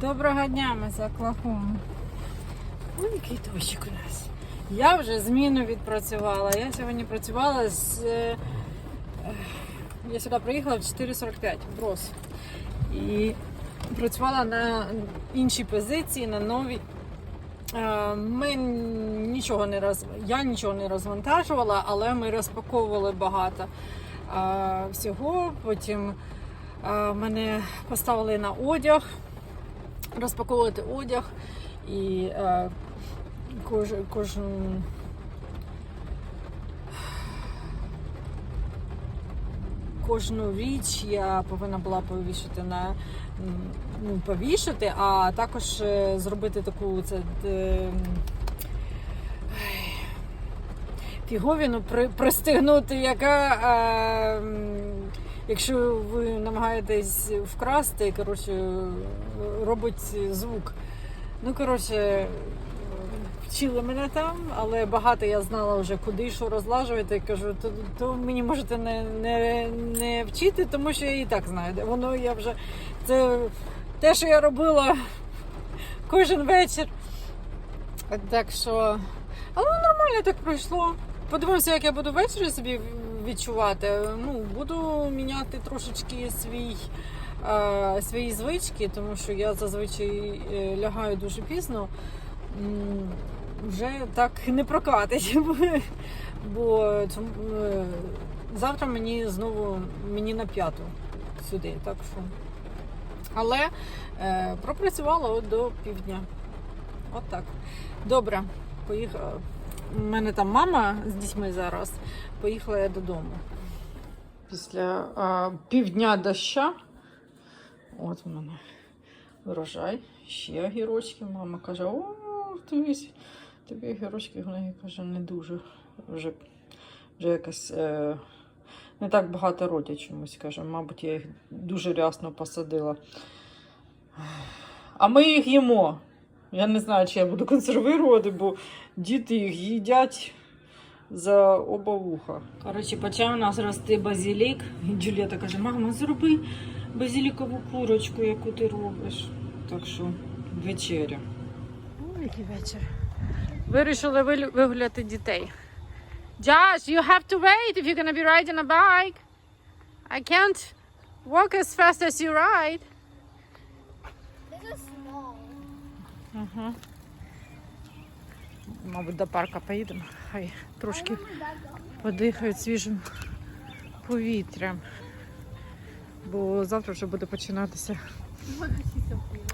Доброго дня, ми з Оклахоми. Ой, який дощик у нас. Я вже зміну відпрацювала. Я сьогодні працювала з. е, е, Я сюди приїхала в 4.45 Брос. І працювала на іншій позиції, на новій. Е, Ми нічого не роз... Я нічого не розвантажувала, але ми розпаковували багато всього. Потім мене поставили на одяг, розпаковувати одяг і е, кож, кожен. Кожну річ я повинна була повішати на ну, повішати, а також е, зробити таку це е, фіговіну при, пристигнути, яка е, якщо ви намагаєтесь вкрасти, коротше, робить звук. Ну, коротше, вчили мене там, але багато я знала вже куди що розлажувати. Кажу, то, то мені можете не, не, не вчити, тому що я і так знаю. Воно я вже це те, що я робила кожен вечір. Так що, але нормально так пройшло. Подивимося, як я буду ввечері собі відчувати. Ну, буду міняти трошечки свій, е, свої звички, тому що я зазвичай е, лягаю дуже пізно. Вже так не прокатить. Бо е, завтра мені знову мені на п'яту сюди. Так що. Але пропрацювала до півдня. От так. Добре, поїхала. У мене там мама з дітьми зараз. Поїхала я додому. Після а, півдня доща. От в мене врожай. Ще огірочки. Мама каже: о, дивись, тобі огірочки в неї каже, не дуже. Вже, вже якась е, не так багато родять чомусь. Каже, мабуть, я їх дуже рясно посадила. А ми їх їмо. Я не знаю, чи я буду консервувати, бо діти їх їдять за оба вуха. Коротше, почав у нас рости базилік. І Джулієта каже: мама, зроби базилікову курочку, яку ти робиш. Так що вечеря. Ой, який вечір. Вирішили вигуляти дітей. Josh, you have to wait if you're gonna be riding a bike. I can't walk as fast as you ride. Ага. Мабуть, до парка поїдемо. Хай трошки подихають свіжим повітрям. Бо завтра вже буде починатися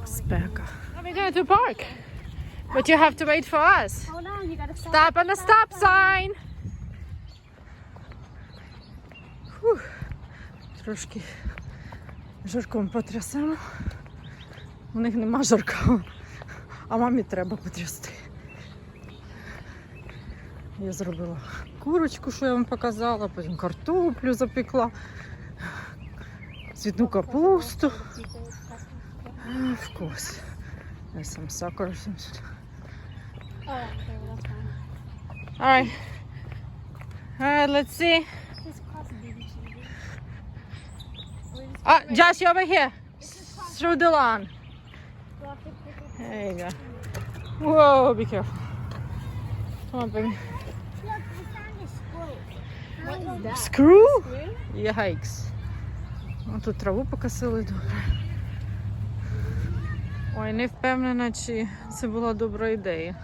спека. We're going to park. But you have to wait for us. Hold on, you gotta stop. Stop on the stop sign. Фух. Трошки жарком потрясемо. У них нема жаркого, а мамі треба потрясти. Я зробила курочку, що я вам показала, потім картоплю запекла, цвітну капусту. Of course. There's some suckers. Oh, okay, well, that's fine. All right. All right, let's see. Ah, Josh, over here. Through the lawn. We'll have to pick it. There you go. Whoa, be careful. Come on, baby. What is that? Screw? Yikes. Ну, тут траву покосили добре. Ой, не впевнена, чи це була добра ідея.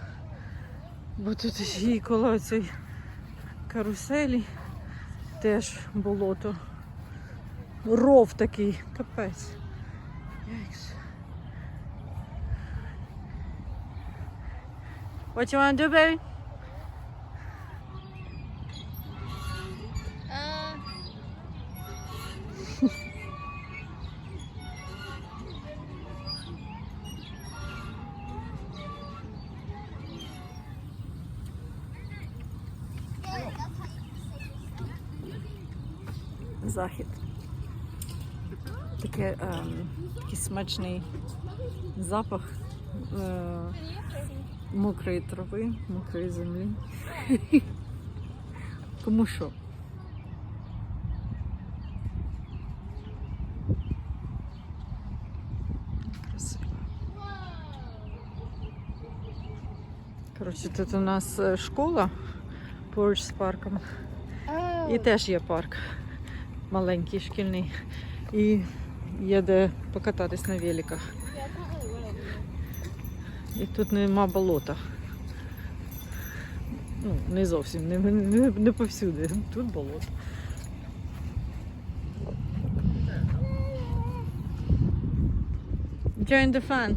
Бо тут і коло цієї каруселі теж болото. Ров такий, капець. Yikes. What you wanna do, baby? Uh, захід. Таке, ем, такий смачний запах е, мокрої трави, мокрої землі. Тому що? Коротше, тут у нас е, школа поруч з парком. І теж є парк маленький, шкільний. І є де покататись на великах. І тут нема болота. Ну, не зовсім, не, не, не повсюди. Тут болото. Join the fun.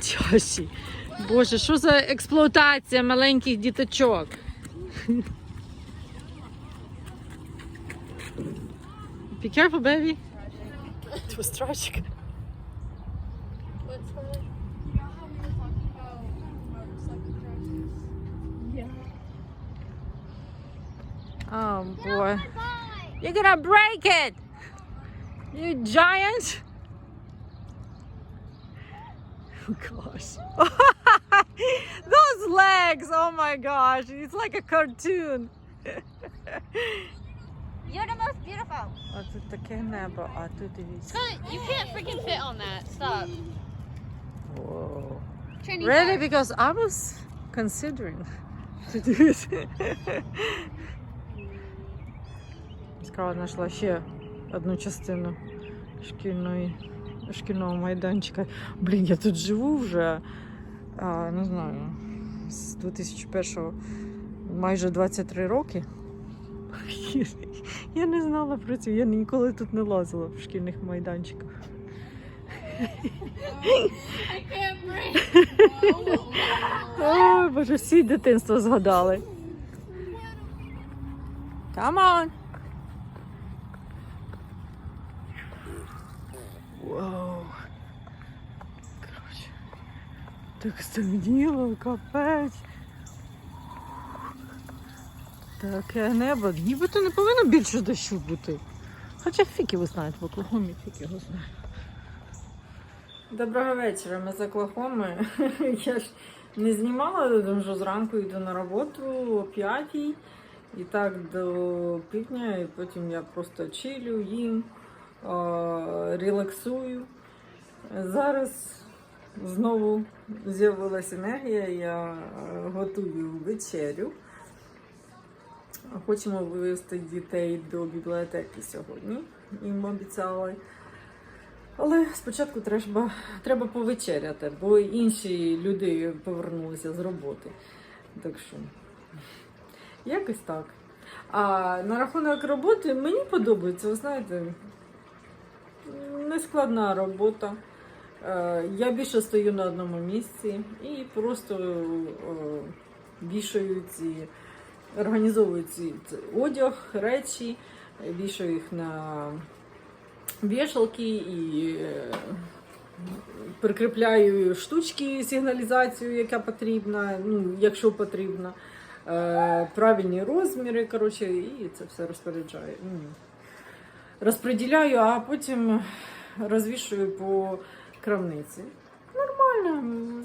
Тьоші. Боже, що за експлуатація маленьких діточок? Be careful, baby. Двострочка. Oh boy. You're gonna break it! You giant! Oh gosh. Those legs! Oh my gosh. It's like a cartoon. You're the most beautiful. А тут таке небо, а тут дивіться. You can't freaking fit on that. Stop. Whoa. Trini, Really? Because I was considering to do it. Справа знайшла ще одну частину шкільної, шкільного майданчика. Блін, я тут живу вже, а, не знаю, з 2001-го майже 23 роки. Я не знала про це, я ніколи тут не лазила в шкільних майданчиках. Ой, боже, всі дитинство згадали. Come on. Вау. Короче, так стемніло, капець. Таке небо. Нібито не повинно більше дощу бути. Хоча фік його знають, в Оклахомі фік його знає. Доброго вечора, ми з Оклахоми. Я ж не знімала, тому зранку йду на роботу о 5 і так до півдня, і потім я просто чилю, їм, релаксую. Зараз знову з'явилася енергія, я е, готую вечерю. Хочемо вивезти дітей до бібліотеки сьогодні. Їм обіцяли. Але спочатку треба, треба повечеряти, бо інші люди повернулися з роботи. Так що, якось так. А на рахунок роботи мені подобається, ви знаєте, нескладна робота. Е, Я більше стою на одному місці і просто е, вішаю ці, організовую ці, одяг, речі, вішаю їх на вішалки і е, прикріпляю штучки, сигналізацію, яка потрібна, ну, якщо потрібно, е, правильні розміри, коротше, і це все розпоряджаю. Розподіляю, а потім розвішую по крамниці. Нормально,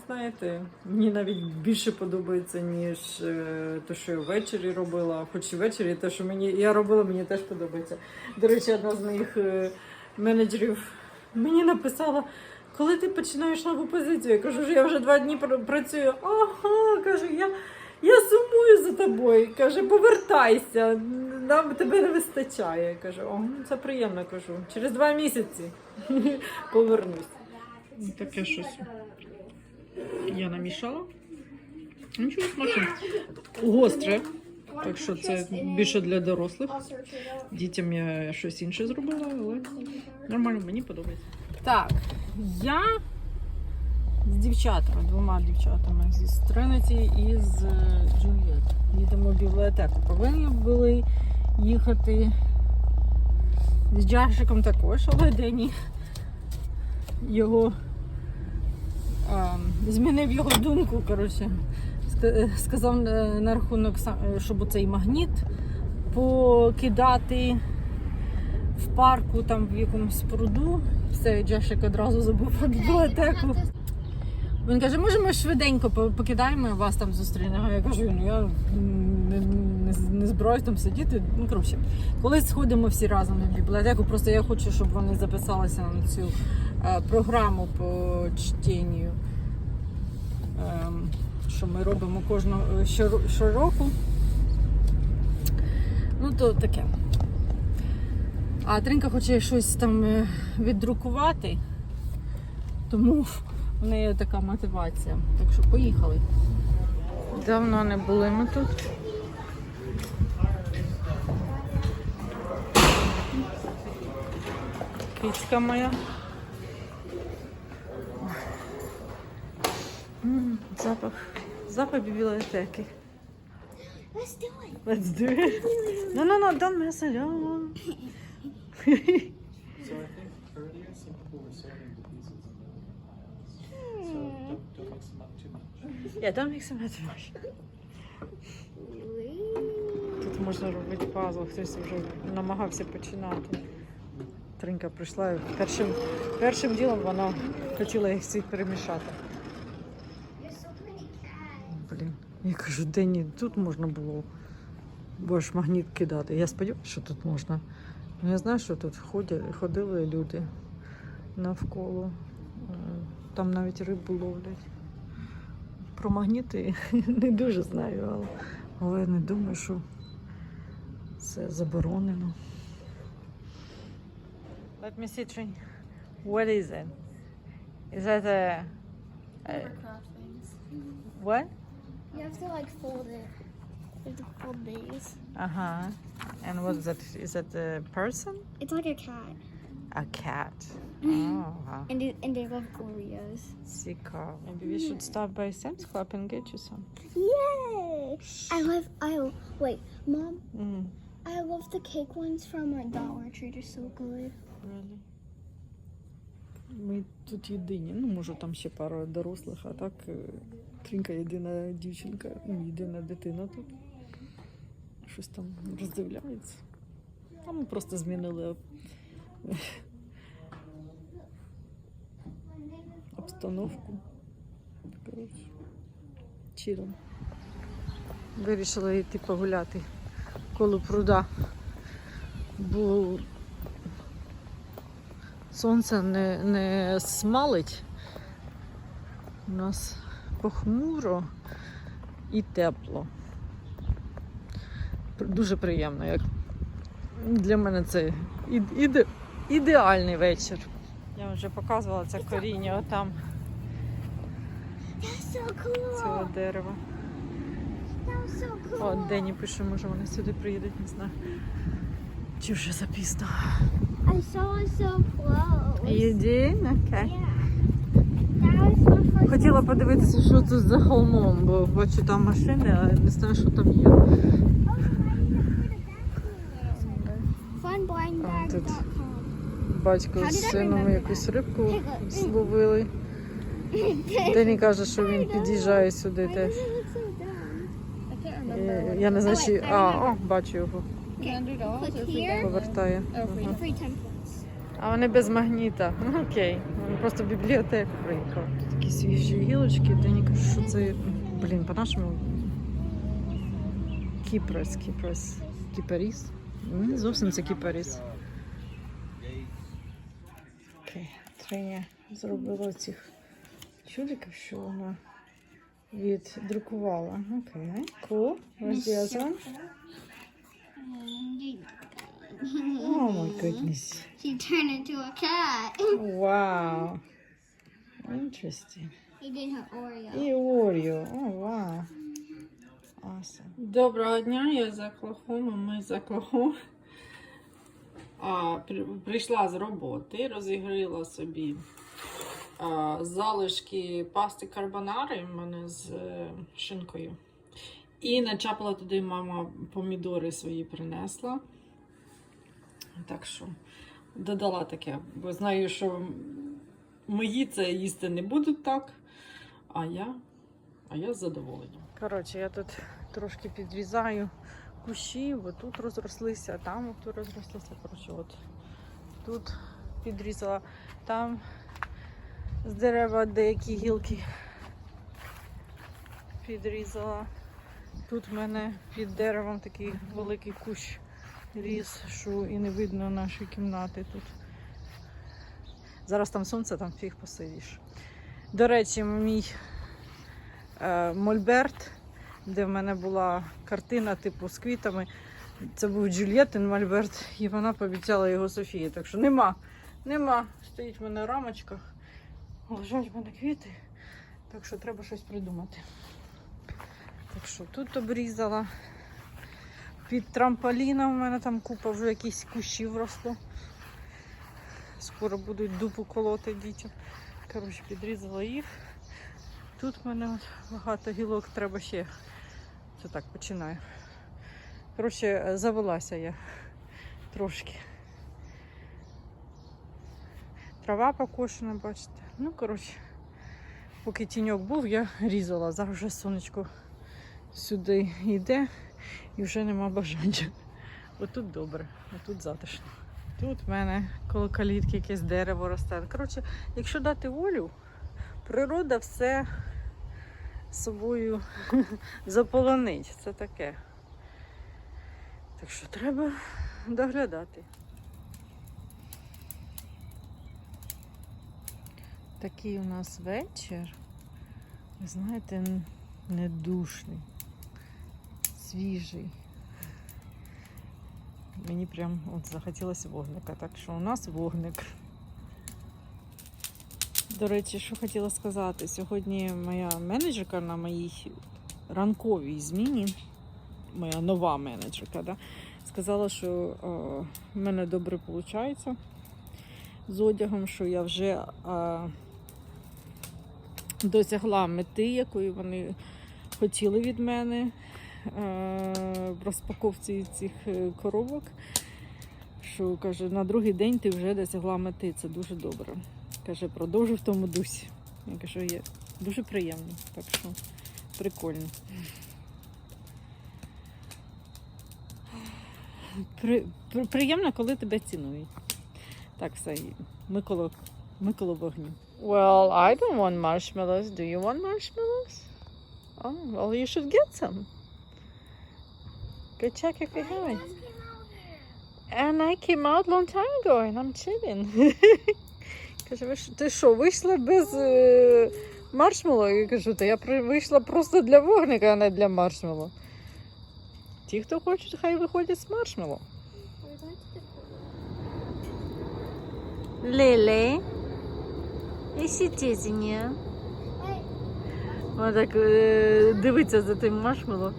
знаєте, мені навіть більше подобається, ніж е, те, що я ввечері робила. Хоч і ввечері те, що мені я робила, мені теж подобається. До речі, одна з моїх е, менеджерів мені написала, коли ти починаєш нову позицію, я кажу, що я вже два дні пр- працюю. Ага, каже, я, я сумую за тобою. Каже, повертайся, нам тебе не вистачає. Я кажу, о, ну, це приємно кажу. Через два місяці повернусь. Таке щось. Я намішала. Нічого смачно. Гостре. Так що це більше для дорослих. Дітям я щось інше зробила, але нормально, мені подобається. Так, я з дівчатами, двома дівчатами зі Тринеті і з е, Джульєт. Їдемо в бібліотеку. Повинні були їхати з Джашиком також, але Дені його ем, змінив його думку. Коротше, сказав е, на рахунок, е, щоб оцей магніт покидати в парку, там в якомусь пруду. Все, Джашик одразу забув про бібліотеку. Він каже, може ми швиденько покидаємо вас там зустрінемо. Я кажу, ну я не, не, не збираюсь там сидіти. Ну, коротше, колись сходимо всі разом в бібліотеку. Просто я хочу, щоб вони записалися на цю е, програму по чтенню. ем, що ми робимо кожного щоро- щороку. Ну, то таке. А Тринка хоче щось там е, віддрукувати, тому в неї така мотивація. Так що поїхали. Давно не були ми тут. Кицька моя. М, Запах. Запах бібліотеки. Let's do it. Let's do it. No, no, no, don't mess it up. So I think earlier some people were sorting the pieces in the piles. So don't, don't mix them up too much. Yeah, don't mix them. Тут можна робити пазл, хтось вже намагався починати. Тринка прийшла і першим, першим ділом вона хотіла їх всіх перемішати. Блін, я кажу, Дені, тут можна було бо магніт кидати. Я сподіваюся, що тут можна. Ну, я знаю, що тут ходили люди навколо. Е, Там навіть рибу ловлять. Про магніти не дуже знаю, але, але не думаю, що це заборонено. Let me see, Trin. What is it? Is that a... a what? You have to like fold it. You have to fold these. Uh huh. And what is that? Is that a person? It's like a cat. A cat. Oh, wow. And they, and they love Oreos. Sika. Maybe we should stop by Sam's Club and get you some. Yay! I love I wait, mom, Mm, I love the cake ones from our Dollar Tree. They're so good. really? Ми тут єдині. Ну, може, там ще пара дорослих, а так е, Трінка єдина дівчинка, ну, єдина дитина тут. Щось там роздивляється. А ми просто змінили е, обстановку. Коротше. Вирішила йти погуляти коло пруда. Бо сонце не, не смалить. У нас похмуро і тепло. Дуже приємно. Як... Для мене це іде... ідеальний вечір. Я вже показувала це коріння отам цього дерева. О, Дені пише, може вони сюди приїдуть, не знаю. Чи вже запізно. Окей. First Хотіла подивитися, що тут за холмом, бо бачу там машини, а не знаю, що там є. funblindbag.com. Батько з сином якусь рибку зловили. Дені каже, що він під'їжджає сюди теж. remember. Я, не знаю, чи. А, о, бачу його. Повертає. Ага. Free 10 points. А вони без магніта. Ну, Окей. Вони просто в бібліотеку приїхав. Тут такі свіжі гілочки. Дені каже, що це. Блін, по-нашому. Кіпрес, кіпрес. Кіпаріс. Ну, Не зовсім це кіпаріс. Окей. Зробила цих чудиків, що вона віддрукувала. Окей. Other one? Oh my goodness. She turned into a cat. Wow. Interesting. He did her Oreo. І Оріо. О, вау. Awesome. Доброго дня, я з Оклахоми, ми з Оклахоми. А, при- прийшла з роботи, розігріла собі а, залишки пасти карбонари в мене з е, шинкою. І начапала туди мама помідори свої принесла. Так що додала таке, бо знаю, що мої це їсти не будуть так, а я, а я з задоволенням. Коротше, я тут трошки підрізаю кущі, бо тут розрослися, там тут розрослися. Коротше, от тут підрізала, там з дерева деякі гілки підрізала. Тут в мене під деревом такий великий кущ ріс, що і не видно нашої кімнати тут. Зараз там сонце, там фіг посидиш. До речі, мій е, Мольберт, де в мене була картина типу з квітами. Це був Джульєттин Мольберт, і вона пообіцяла його Софії. Так що нема. Нема. Стоїть в мене в рамочках. Лежать в мене квіти. Так що треба щось придумати. Так що тут обрізала. Під трамполіном в мене там купа вже якісь кущів росло. Скоро будуть дупу колоти дітям. Коротше, підрізала їх. Тут в мене багато гілок, треба ще. Це так починаю. Коротше, завелася я трошки. Трава покошена, бачите. Ну, коротше, поки тіньок був, я різала. Зараз вже сонечко сюди йде і вже нема бажання. Отут добре, отут затишно. Тут в мене коло калітки якесь дерево росте. Коротше, якщо дати волю, природа все собою заполонить. Це таке. Так що треба доглядати. Такий у нас вечір. Ви знаєте, недушний, свіжий. Мені прям от захотілося вогника, так що у нас вогник. До речі, що хотіла сказати, сьогодні моя менеджерка на моїй ранковій зміні, моя нова менеджерка, да, сказала, що е, в мене добре виходить з одягом, що я вже е, досягла мети, якої вони хотіли від мене е, в розпаковці цих коробок. Що каже, на другий день ти вже досягла мети, це дуже добре. Каже, продовжуй в тому дусі. Я кажу, є дуже приємно, так що прикольно. При, при, приємно, коли тебе цінують. Так, все, ми коло, ми коло вогню. Well, I don't want marshmallows. Do you want marshmallows? Oh, well, you should get some. Go check if we have it. And I came out long time ago and I'm chilling. Каже, ти що, вийшла без е, маршмеллоу? Я кажу, та я вийшла просто для вогника, а не для маршмеллоу. Ті, хто хочуть, хай виходять з маршмеллоу. Лілі. І сітізіння. Вона так е, дивиться за тим маршмеллоу.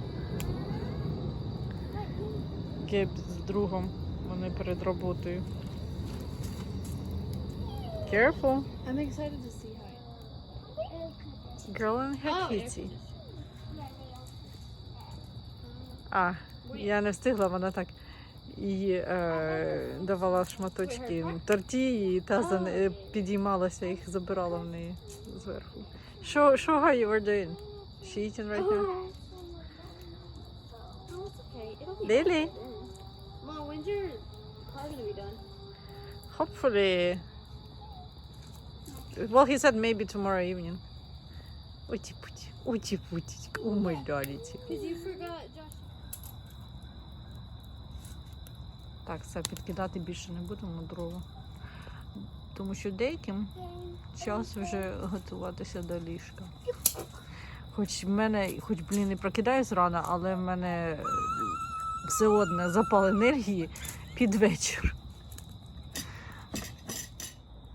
Геб з другом. Вони перед роботою. Careful. I'm excited to see how. Girl and her Oh, kitty. А, я не встигла, вона так і е, давала шматочки торті, і та за не- підіймалася, їх забирала в неї зверху. Що, що how you were doing? She eating right now? Oh, Lily, Mom, when's your car gonna be done? hopefully. Well, he said maybe tomorrow evening. Даріті. Cause you forgot Josh. Так, все, підкидати більше не будемо дрова. Тому що деяким час вже готуватися до ліжка. Хоч в мене, хоч блін, не прокидаюсь рано, але в мене все одне запал енергії під вечір.